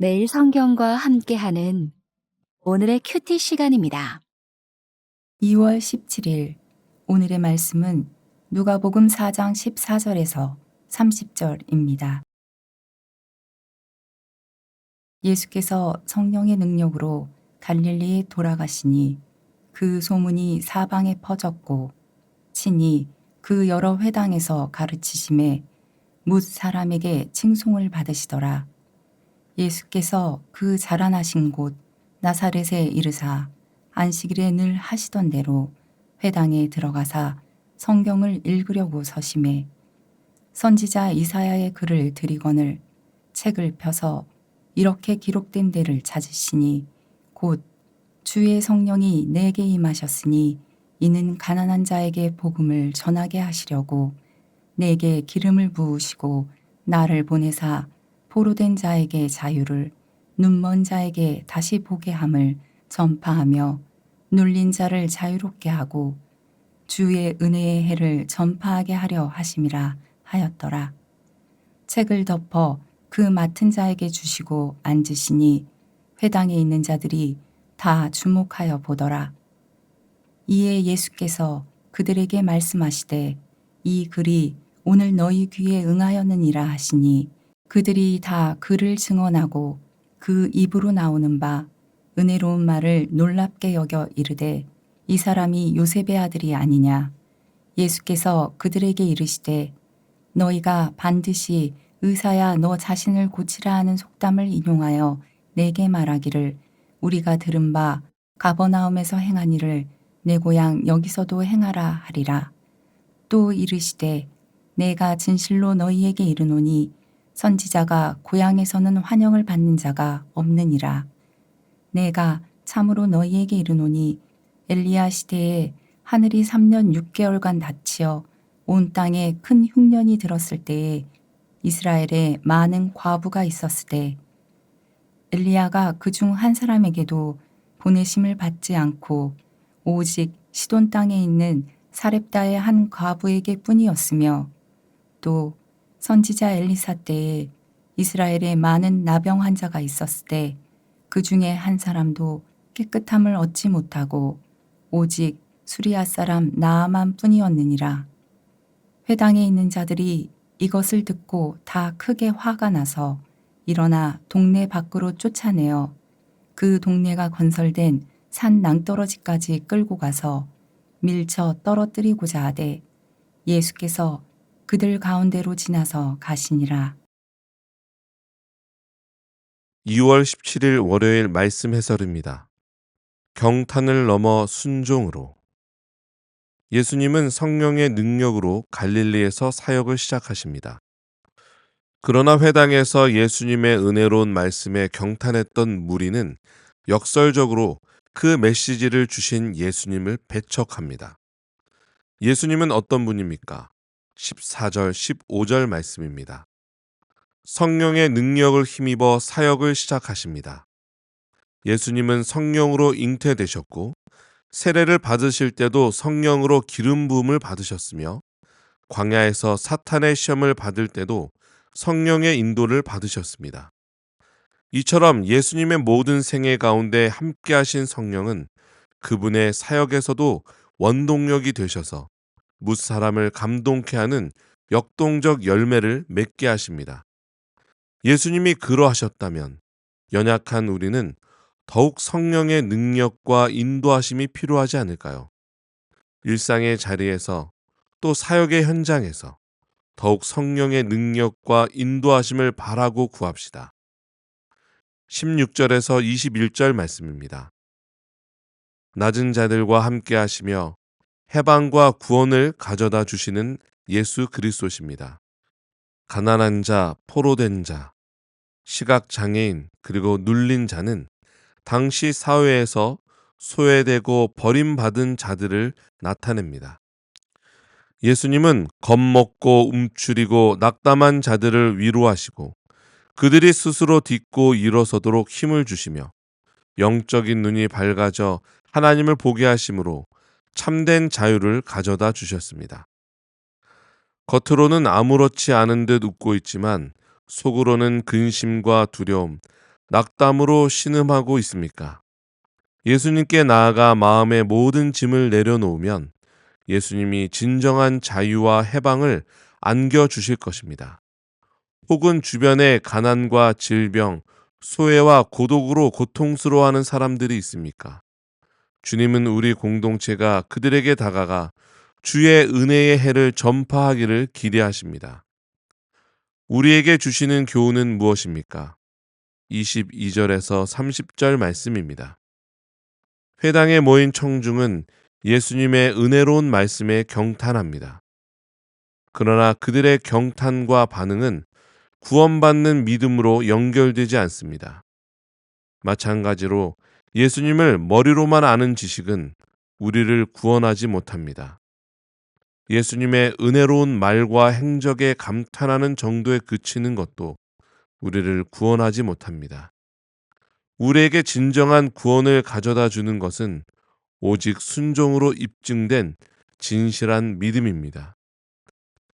매일 성경과 함께하는 오늘의 큐티 시간입니다. 2월 17일 오늘의 말씀은 누가복음 4장 14절에서 30절입니다. 예수께서 성령의 능력으로 갈릴리에 돌아가시니 그 소문이 사방에 퍼졌고 친히 그 여러 회당에서 가르치심에 뭇 사람에게 칭송을 받으시더라. 예수께서 그 자라나신 곳 나사렛에 이르사 안식일에 늘 하시던 대로 회당에 들어가사 성경을 읽으려고 서심해 선지자 이사야의 글을 들이거늘 책을 펴서 이렇게 기록된 데를 찾으시니 곧 주의 성령이 내게 임하셨으니 이는 가난한 자에게 복음을 전하게 하시려고 내게 기름을 부으시고 나를 보내사 포로된 자에게 자유를 눈먼 자에게 다시 보게 함을 전파하며 눌린 자를 자유롭게 하고 주의 은혜의 해를 전파하게 하려 하심이라 하였더라. 책을 덮어 그 맡은 자에게 주시고 앉으시니 회당에 있는 자들이 다 주목하여 보더라. 이에 예수께서 그들에게 말씀하시되 이 글이 오늘 너희 귀에 응하였느니라 하시니 그들이 다 그를 증언하고 그 입으로 나오는 바 은혜로운 말을 놀랍게 여겨 이르되 이 사람이 요셉의 아들이 아니냐? 예수께서 그들에게 이르시되 너희가 반드시 의사야 너 자신을 고치라 하는 속담을 인용하여 내게 말하기를 우리가 들은 바 가버나움에서 행한 일을 내 고향 여기서도 행하라 하리라. 또 이르시되 내가 진실로 너희에게 이르노니 선지자가 고향에서는 환영을 받는 자가 없느니라. 내가 참으로 너희에게 이르노니 엘리야 시대에 하늘이 3년 6개월간 닫히어 온 땅에 큰 흉년이 들었을 때에 이스라엘에 많은 과부가 있었을 때 엘리야가 그 중 한 사람에게도 보내심을 받지 않고 오직 시돈 땅에 있는 사렙다의 한 과부에게 뿐이었으며 또 선지자 엘리사 때에 이스라엘에 많은 나병 환자가 있었을 때 그 중에 한 사람도 깨끗함을 얻지 못하고 오직 수리아 사람 나아만 뿐이었느니라. 회당에 있는 자들이 이것을 듣고 다 크게 화가 나서 일어나 동네 밖으로 쫓아내어 그 동네가 건설된 산 낭떠러지까지 끌고 가서 밀쳐 떨어뜨리고자 하되 예수께서 그들 가운데로 지나서 가시니라. 2월 17일 월요일 말씀 해설입니다. 경탄을 넘어 순종으로 예수님은 성령의 능력으로 갈릴리에서 사역을 시작하십니다. 그러나 회당에서 예수님의 은혜로운 말씀에 경탄했던 무리는 역설적으로 그 메시지를 주신 예수님을 배척합니다. 예수님은 어떤 분입니까? 14절, 15절 말씀입니다. 성령의 능력을 힘입어 사역을 시작하십니다. 예수님은 성령으로 잉태되셨고 세례를 받으실 때도 성령으로 기름 부음을 받으셨으며 광야에서 사탄의 시험을 받을 때도 성령의 인도를 받으셨습니다. 이처럼 예수님의 모든 생애 가운데 함께 하신 성령은 그분의 사역에서도 원동력이 되셔서 무 사람을 감동케 하는 역동적 열매를 맺게 하십니다. 예수님이 그러하셨다면 연약한 우리는 더욱 성령의 능력과 인도하심이 필요하지 않을까요? 일상의 자리에서 또 사역의 현장에서 더욱 성령의 능력과 인도하심을 바라고 구합시다. 16절에서 21절 말씀입니다. 낮은 자들과 함께 하시며 해방과 구원을 가져다 주시는 예수 그리스도십니다. 가난한 자, 포로된 자, 시각 장애인, 그리고 눌린 자는 당시 사회에서 소외되고 버림받은 자들을 나타냅니다. 예수님은 겁먹고 움츠리고 낙담한 자들을 위로하시고 그들이 스스로 딛고 일어서도록 힘을 주시며 영적인 눈이 밝아져 하나님을 보게 하심으로 참된 자유를 가져다 주셨습니다. 겉으로는 아무렇지 않은 듯 웃고 있지만 속으로는 근심과 두려움, 낙담으로 신음하고 있습니까? 예수님께 나아가 마음의 모든 짐을 내려놓으면 예수님이 진정한 자유와 해방을 안겨 주실 것입니다. 혹은 주변에 가난과 질병, 소외와 고독으로 고통스러워하는 사람들이 있습니까? 주님은 우리 공동체가 그들에게 다가가 주의 은혜의 해를 전파하기를 기대하십니다. 우리에게 주시는 교훈은 무엇입니까? 22절에서 30절 말씀입니다. 회당에 모인 청중은 예수님의 은혜로운 말씀에 경탄합니다. 그러나 그들의 경탄과 반응은 구원받는 믿음으로 연결되지 않습니다. 마찬가지로 예수님을 머리로만 아는 지식은 우리를 구원하지 못합니다. 예수님의 은혜로운 말과 행적에 감탄하는 정도에 그치는 것도 우리를 구원하지 못합니다. 우리에게 진정한 구원을 가져다 주는 것은 오직 순종으로 입증된 진실한 믿음입니다.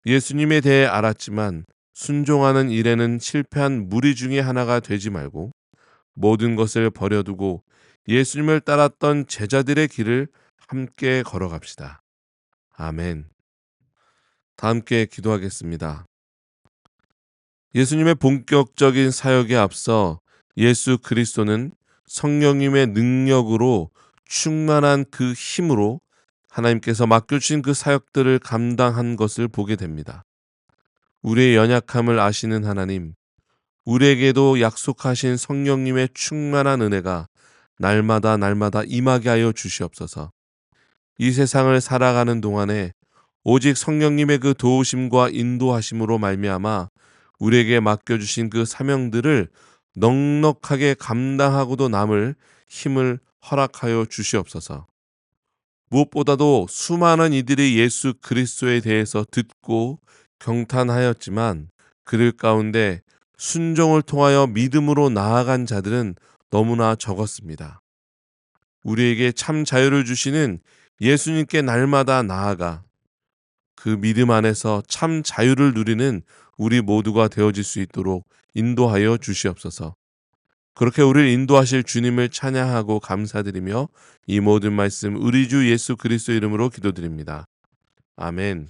예수님에 대해 알았지만 순종하는 일에는 실패한 무리 중에 하나가 되지 말고 모든 것을 버려두고 예수님을 따랐던 제자들의 길을 함께 걸어갑시다. 아멘. 다 함께 기도하겠습니다. 예수님의 본격적인 사역에 앞서 예수 그리스도는 성령님의 능력으로 충만한 그 힘으로 하나님께서 맡겨주신 그 사역들을 감당한 것을 보게 됩니다. 우리의 연약함을 아시는 하나님, 우리에게도 약속하신 성령님의 충만한 은혜가 날마다 날마다 임하게 하여 주시옵소서. 이 세상을 살아가는 동안에 오직 성령님의 그 도우심과 인도하심으로 말미암아 우리에게 맡겨주신 그 사명들을 넉넉하게 감당하고도 남을 힘을 허락하여 주시옵소서. 무엇보다도 수많은 이들이 예수 그리스도에 대해서 듣고 경탄하였지만 그들 가운데 순종을 통하여 믿음으로 나아간 자들은 너무나 적었습니다. 우리에게 참 자유를 주시는 예수님께 날마다 나아가 그 믿음 안에서 참 자유를 누리는 우리 모두가 되어질 수 있도록 인도하여 주시옵소서. 그렇게 우리를 인도하실 주님을 찬양하고 감사드리며 이 모든 말씀 우리 주 예수 그리스도 이름으로 기도드립니다. 아멘.